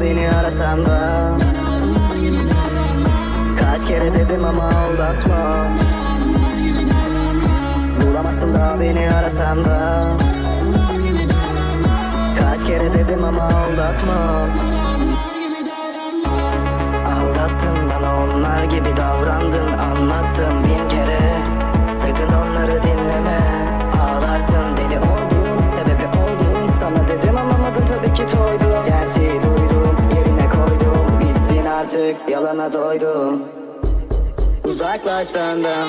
beni arasan da. Kaç kere dedim ama aldatma. Bulamazsın da beni arasan da. Kaç kere dedim ama aldatma. Aldattın bana onlar gibi davrandın Anlattım artık yalana doydum Uzaklaş benden.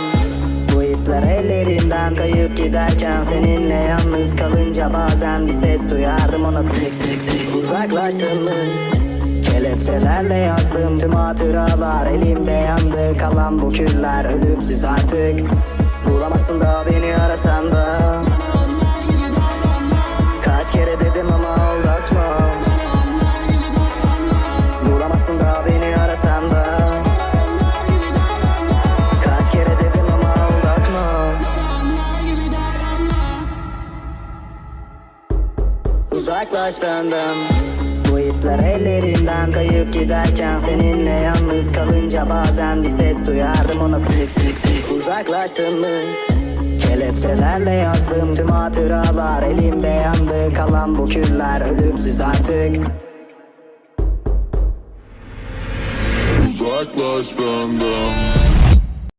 Bu ipler ellerinden kayıp giderken Seninle yalnız kalınca bazen bir ses duyardım ona. Sık sık sık Uzaklaştın mı? Kelepçelerle yazdım tüm hatıralar. Elimde yandı kalan bu küller Ölümsüz artık. Bulamazsın da beni Uzaklaş benden. Bu ipler ellerinden kayıp giderken Seninle yalnız kalınca bazen bir ses duyardım. Ona sık sık sık Uzaklaştın mı? Kelepçelerle yazdım tüm hatıralar. Elimde yandı kalan bu küller. Ölümsüz artık. Uzaklaş benden